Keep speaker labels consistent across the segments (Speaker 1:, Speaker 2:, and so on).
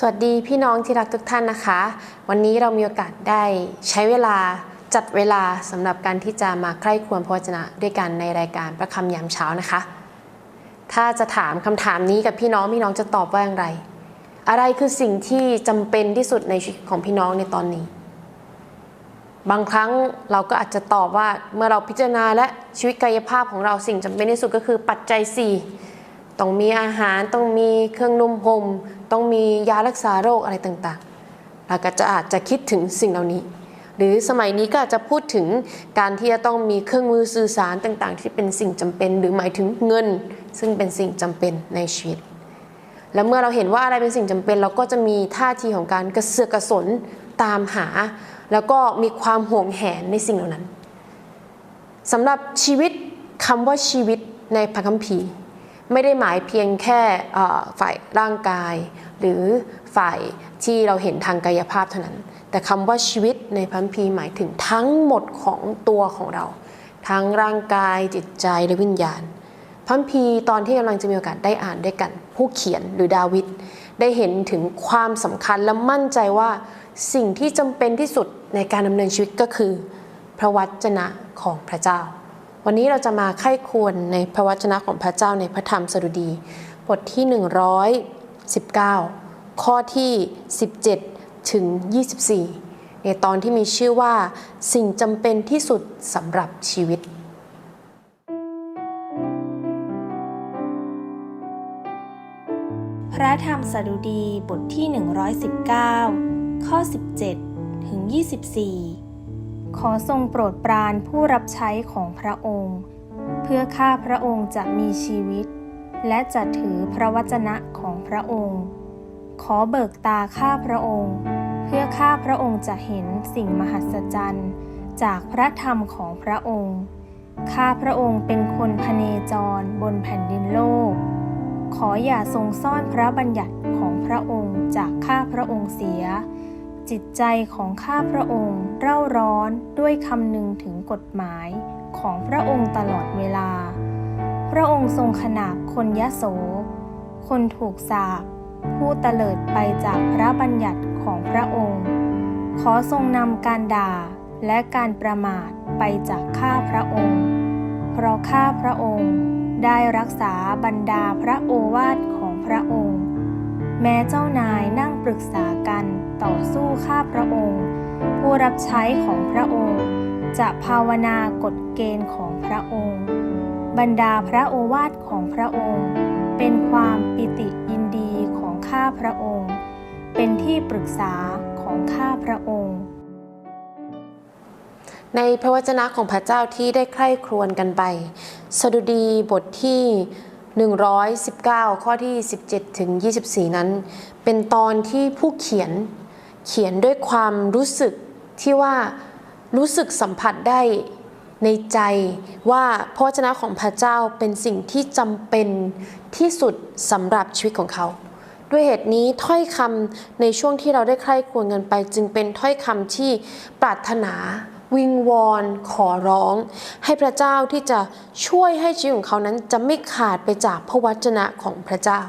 Speaker 1: สวัสดีพี่น้องที่รักทุกท่านนะคะ วันนี้เรามีโอกาสได้ใช้เวลาจัดเวลาสำหรับการที่จะมาใคร่ควญพระวจนะด้วยกันในรายการประคำยามเช้านะคะ ถ้าจะถามคำถามนี้กับพี่น้องพี่น้องจะตอบว่าอย่างไร อะไรคือสิ่งที่จำเป็นที่สุดในชีวิตของพี่น้องในตอนนี้ บางครั้งเราก็อาจจะตอบว่าเมื่อเราพิจารณาและชีวิตกายภาพของเราสิ่งจำเป็นที่สุดก็คือปัจจัย4 ต้องมีอาหารต้องมีเครื่องนุ่มห่มต้องมียารักษาโรคอะไรต่างๆเราก็จะอาจจะคิดถึงสิ่งเหล่านี้ หรือสมัยนี้ก็อาจจะพูดถึงการที่จะต้องมีเครื่องมือสื่อสารต่างๆ ที่เป็นสิ่งจำเป็น หรือหมายถึงเงิน ซึ่งเป็นสิ่งจำเป็นในชีวิต และเมื่อเราเห็นว่าอะไรเป็นสิ่งจำเป็น เราก็จะมีท่าทีของการกระเสือกกระสนตามหา แล้วก็มีความห่วงแหนในสิ่งเหล่านั้นสำหรับชีวิตคำว่าชีวิตในพระคัมภีร์ ไม่ได้หมายเพียงแค่ฝ่ายร่างกาย หรือฝ่ายที่เราเห็นทางกายภาพเท่านั้น แต่คำว่าชีวิตในพัมภีหมายถึงทั้งหมดของตัวของเรา ทั้งร่างกายจิตใจและวิญญาณพัมภีตอนที่กำลังจะมีโอกาสได้อ่านด้วยกัน ผู้เขียนหรือดาวิดได้เห็นถึงความสำคัญและมั่นใจว่าสิ่งที่จำเป็นที่สุดในการดำเนินชีวิตก็คือ พระวจนะของพระเจ้า วันนี้เราจะมาไข้ควรในพระวจนะของพระเจ้าในพระธรรมสดุดี บทที่ 119 ข้อที่ 17 ถึง 24 ในตอนที่มีชื่อว่า สิ่งจำเป็นที่สุดสำหรับชีวิต
Speaker 2: พระธรรมสดุดีบทที่ 119 ข้อ 17 ถึง 24 ขอทรงโปรดปรานผู้รับใช้ของพระองค์ เพื่อข้าพระองค์จะมีชีวิต และจะถือพระวจนะของพระองค์ ขอเบิกตาข้าพระองค์ เพื่อข้าพระองค์จะเห็นสิ่งมหัศจรรย์จากพระธรรมของพระองค์ ข้าพระองค์เป็นคนพเนจรบนแผ่นดินโลก ขออย่าทรงซ่อนพระบัญญัติของพระองค์จากข้าพระองค์เสีย จิตใจของข้าพระองค์เร่าร้อนด้วยคำนึงถึงกฎหมายของพระองค์ตลอดเวลา พระองค์ทรงขนาบคนยโส คนถูกสาปผู้เตลิดไปจากพระบัญญัติของพระองค์ ขอทรงนำการด่าและการประมาทไปจากข้าพระองค์ เพราะข้าพระองค์ได้รักษาบรรดาพระโอวาทของพระองค์ แม้เจ้านายนั่งปรึกษากัน ต่อสู้ข้าพระองค์ ผู้รับใช้ของพระองค์ จะภาวนากฎเกณฑ์ของพระองค์ บรรดาพระโอวาทของพระองค์ เป็นความปิติยินดีของข้าพระองค์ เป็นที่ปรึกษาของข้าพระองค์
Speaker 1: ในพระวจนะของพระเจ้าที่ได้ใคร่ครวญกันไป สดุดีบทที่ 119 ข้อที่ 17 ถึง 24 นั้น เป็นตอนที่ผู้เขียน เขียนด้วยความรู้สึกที่ว่ารู้สึกสัมผัสได้ในใจว่าพระวจนะของพระเจ้าเป็นสิ่งที่จำเป็นที่สุดสำหรับชีวิตของเขา ด้วยเหตุนี้ถ้อยคำในช่วงที่เราได้ใคร่ครวญกันไป จึงเป็นถ้อยคำที่ปรารถนา วิงวอน ขอร้อง ให้พระเจ้าที่จะช่วยให้ชีวิตของเขานั้นจะไม่ขาดไปจากพระวจนะของพระเจ้า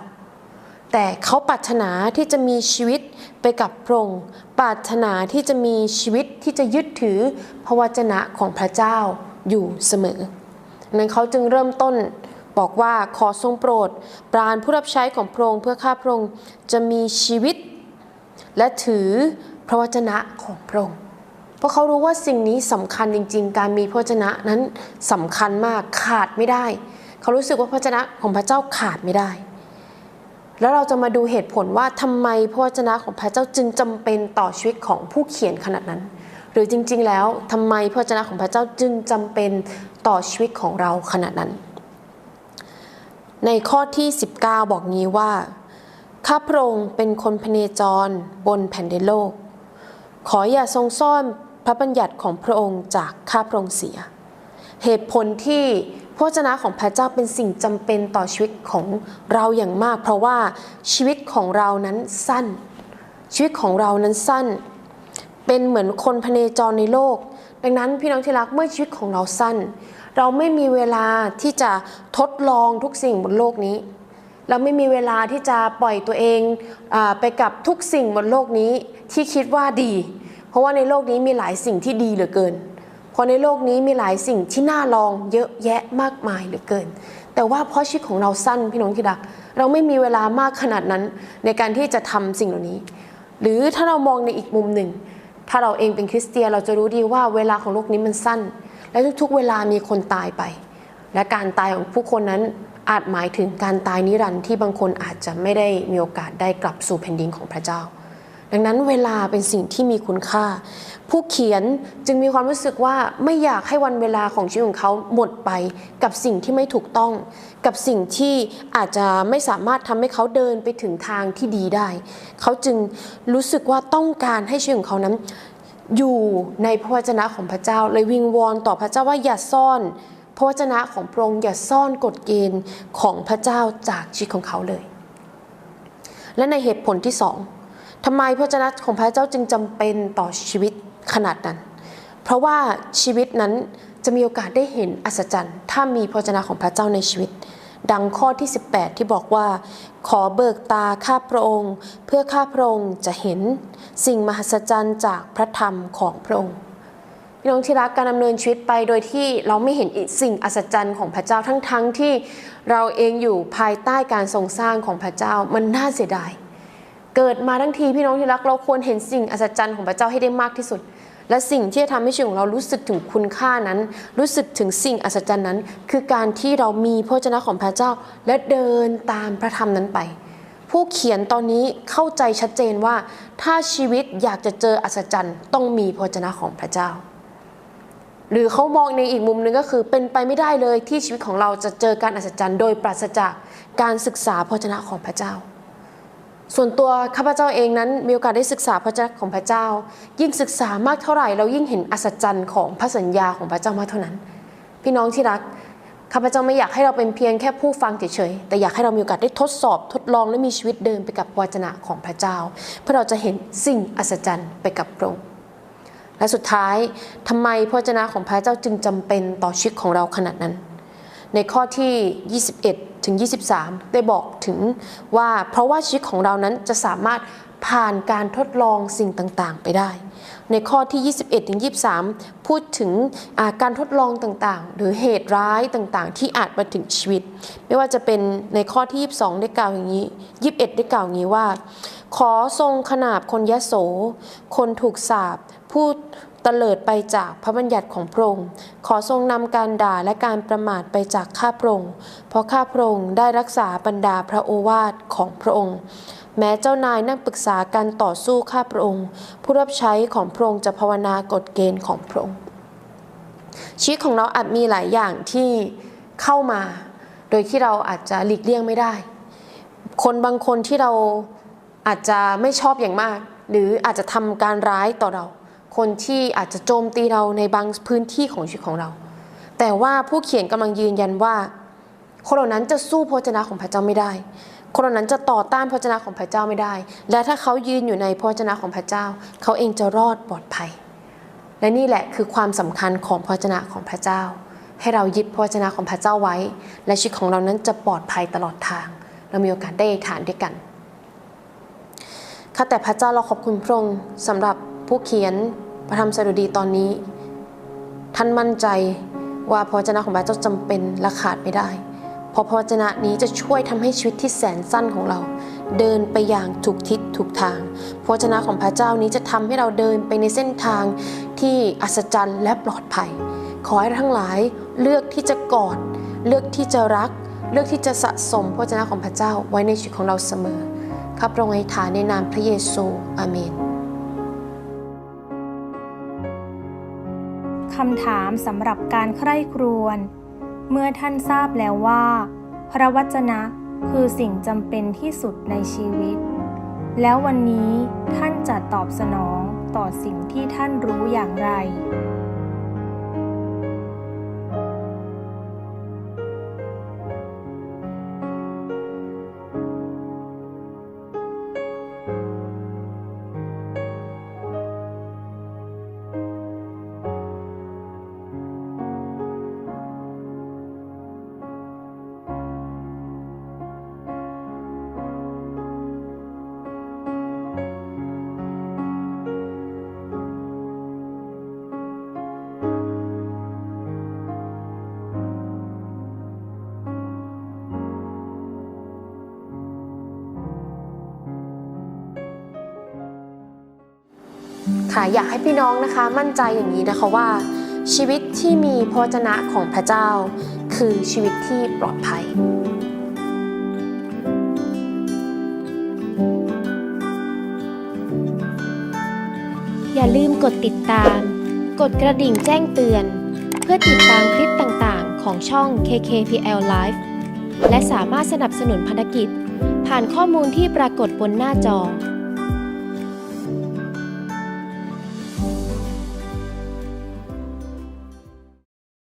Speaker 1: แต่เขาปรารถนาที่จะมีชีวิตไปกับพระองค์ปรารถนาที่จะมีชีวิตที่จะยึดถือพระวจนะของพระเจ้าอยู่เสมอ นั้นเขาจึงเริ่มต้นบอกว่าขอทรงโปรด ปราณผู้รับใช้ของพระองค์เพื่อข้าพระองค์จะมีชีวิต และถือพระวจนะของพระองค์เพราะเขารู้ว่าสิ่งนี้สำคัญจริง ๆ การมีพระวจนะนั้นสำคัญมากขาดไม่ได้ เขารู้สึกว่าพระวจนะของพระเจ้าขาดไม่ได้ แล้วเราจะมาดูเหตุผลว่าทำไมพระวจนะของพระเจ้าจึงจำเป็นต่อชีวิตของผู้เขียนขนาดนั้น หรือจริง ๆ แล้วทำไมพระวจนะของพระเจ้าจึงจำเป็นต่อชีวิตของเราขนาดนั้น ในข้อที่ 19 บอกงี้ว่าข้าพระองค์เป็นคนพเนจรบนแผ่นดินโลก ขออย่าทรงซ่อนพระบัญญัติของพระองค์จากข้าพระองค์เสีย เหตุผลที่ พระวจนะของพระเจ้าเป็นสิ่งจำเป็นต่อชีวิตของเราอย่างมาก เพราะว่าชีวิตของเรานั้นสั้น ชีวิตของเรานั้นสั้น เป็นเหมือนคนพเนจรในโลก ดังนั้นพี่น้องที่รักเมื่อชีวิตของเราสั้น เราไม่มีเวลาที่จะทดลองทุกสิ่งบนโลกนี้ เราไม่มีเวลาที่จะปล่อยตัวเองอไปกับทุกสิ่งบนโลกนี้ที่คิดว่าดี เพราะว่าในโลกนี้มีหลายสิ่งที่ดีเหลือเกิน ราะในโลกนี้มีหลายสิ่งที่น่าลองเยอะแยะมากมายเหลือเกิน แต่ว่าเพราะชีวิตของเราสั้นพี่น้องที่รัก เราไม่มีเวลามากขนาดนั้นในการที่จะทำสิ่งเหล่านี้ หรือถ้าเรามองในอีกมุมหนึ่ง ถ้าเราเองเป็นคริสเตียนเราจะรู้ดีว่าเวลาของโลกนี้มันสั้น และทุกๆเวลามีคนตายไป และการตายของผู้คนนั้นอาจหมายถึงการตายนิรันดร์ที่บางคนอาจจะไม่ได้มีโอกาสได้กลับสู่แผ่นดินของพระเจ้า ดังนั้นเวลาเป็นสิ่งที่มีคุณค่า ผู้เขียนจึงมีความรู้สึกว่าไม่อยากให้วันเวลาของชีวิตของเขาหมดไป กับสิ่งที่ไม่ถูกต้อง กับสิ่งที่อาจจะไม่สามารถทำให้เขาเดินไปถึงทางที่ดีได้ เขาจึงรู้สึกว่าต้องการให้ชีวิตของเขานั้น อยู่ในพระวจนะของพระเจ้า เลยวิงวอนต่อพระเจ้าว่าอย่าซ่อนพระวจนะของพระองค์อย่าซ่อนกฎเกณฑ์ของพระเจ้าจากชีวิตของเขาเลย และในเหตุผลที่สอง ทำไมพระวจนะของพระเจ้าจึงจำเป็นต่อชีวิตขนาดนั้น เพราะว่าชีวิตนั้นจะมีโอกาสได้เห็นอัศจรรย์ ถ้ามีพระวจนะของพระเจ้าในชีวิต ดังข้อที่ 18 ที่บอกว่า ขอเบิกตาข้าพระองค์ เพื่อข้าพระองค์จะเห็นสิ่งมหัศจรรย์จากพระธรรมของพระองค์พี่น้องที่รักการดำเนินชีวิตไปโดยที่เราไม่เห็นสิ่งอัศจรรย์ของพระเจ้าทั้งๆทที่เราเองอยู่ภายใต้การทรงสร้างของพระเจ้ามันน่าเสียดาย เกิดมาทั้งทีพี่น้องที่รักเราควรเห็นสิ่งอัศจรรย์ของพระเจ้าให้ได้มากที่สุด และสิ่งที่จะทำให้ชีวิตของเรารู้สึกถึงคุณค่านั้น รู้สึกถึงสิ่งอัศจรรย์นั้น คือการที่เรามีพระวจนะของพระเจ้า และเดินตามพระธรรมนั้นไป ผู้เขียนตอนนี้เข้าใจชัดเจนว่า ถ้าชีวิตอยากจะเจออัศจรรย์ต้องมีพระวจนะของพระเจ้าหรือเขามองในอีกมุมหนึงก็คือเป็นไปไม่ได้เลยที่ชีวิตของเราจะเจอการอัศจรรย์ โดยปราศจากการศึกษาพระวจนะของพระเจ้า ส่วนตัวข้าพเจ้าเองนั้นมีโอกาสได้ศึกษาพระวจนะของพระเจ้า ยิ่งศึกษามากเท่าไหร่เรายิ่งเห็นอัศจรรย์ของพระสัญญาของพระเจ้ามากเท่านั้น พี่น้องที่รักข้าพเจ้าไม่อยากให้เราเป็นเพียงแค่ผู้ฟังเฉยๆแต่อยากให้เรามีโอกาสได้ทดสอบทดลองและมีชีวิตเดินไปกับวจนะของพระเจ้า เพื่อเราจะเห็นสิ่งอัศจรรย์ไปกับพระองค์และสุดท้ายทำไมพระวจนะของพระเจ้าจึงจำเป็นต่อชีวิตของเราขนาดนั้น ในข้อที่ 21 ถึง 23 ได้บอกถึงว่าเพราะว่าชีวิตของเรานั้นจะสามารถผ่านการทดลองสิ่งต่างๆ ไปได้ ในข้อที่ 21ถึง23 พูดถึงาการทดลองต่างๆ หรือเหตุร้ายต่างๆ ที่อาจมาถึงชีวิต ไม่ว่าจะเป็นในข้อที่ 22 ได้กล่าวอย่างนี้ 21 ได้กล่าวอย่างนี้ว่า ขอทรงขนาบคนยโส คนถูกสาปผู้ เตลิดไปจากพระบัญญัติของพระองค์ ขอทรงนำการด่าและการประมาทไปจากข้าพระองค์ เพราะข้าพระองค์ได้รักษาบรรดาพระโอวาทของพระองค์ แม้เจ้านายนั่งปรึกษาการต่อสู้ข้าพระองค์ ผู้รับใช้ของพระองค์จะภาวนากฎเกณฑ์ของพระองค์ ชีวิตของเราอาจมีหลายอย่างที่เข้ามา โดยที่เราอาจจะหลีกเลี่ยงไม่ได้ คนบางคนที่เราอาจจะไม่ชอบอย่างมาก หรืออาจจะทำการร้ายต่อเรา คนที่อาจจะโจมตีเราในบางพื้นที่ของชีวิตของเรา แต่ว่าผู้เขียนกำลังยืนยันว่า คนเหล่านั้นจะสู้พระวจนะของพระเจ้าไม่ได้ คนเหล่านั้นจะต่อต้านพระวจนะของพระเจ้าไม่ได้ และถ้าเขายืนอยู่ในพระวจนะของพระเจ้า เขาเองจะรอดปลอดภัย และนี่แหละคือความสำคัญของพระวจนะของพระเจ้า ให้เรายึดพระวจนะของพระเจ้าไว้ และชีวิตของเรานั้นจะปลอดภัยตลอดทาง เรามีโอกาสได้ฐานด้วยกันข้าแต่พระเจ้าเราขอบคุณพระองค์สำหรับผู้เขียน พระธรรมสดุดีตอนนี้ ท่านมั่นใจว่าพระวจนะของพระเจ้าจำเป็นและขาดไม่ได้ เพราะพระวจนะนี้จะช่วยทำให้ชีวิตที่แสนสั้นของเรา เดินไปอย่างถูกทิศถูกทาง พระวจนะของพระเจ้านี้จะทำให้เราเดินไปในเส้นทางที่อัศจรรย์และปลอดภัย ขอให้ทั้งหลายเลือกที่จะกอด เลือกที่จะรัก เลือกที่จะสะสมพระวจนะของพระเจ้าไว้ในชีวิตของเราเสมอข้าพระองค์อธิษฐานในนามพระเยซูอาเมน
Speaker 2: คำถามสำหรับการใคร่ครวญเมื่อท่านทราบแล้วว่า พระวจนะคือสิ่งจำเป็นที่สุดในชีวิต แล้ววันนี้ท่านจะตอบสนองต่อสิ่งที่ท่านรู้อย่างไร
Speaker 3: ค่ะ อยากให้พี่น้องนะคะ มั่นใจอย่างนี้นะคะว่า ชีวิตที่มีพระวจนะของพระเจ้า คือชีวิตที่ปลอดภัย
Speaker 1: อย่าลืมกดติดตาม กดกระดิ่งแจ้งเตือน เพื่อติดตามคลิปต่างๆ ของช่อง KKPL Live และสามารถสนับสนุนพันธกิจ ผ่านข้อมูลที่ปรากฏบนหน้าจอ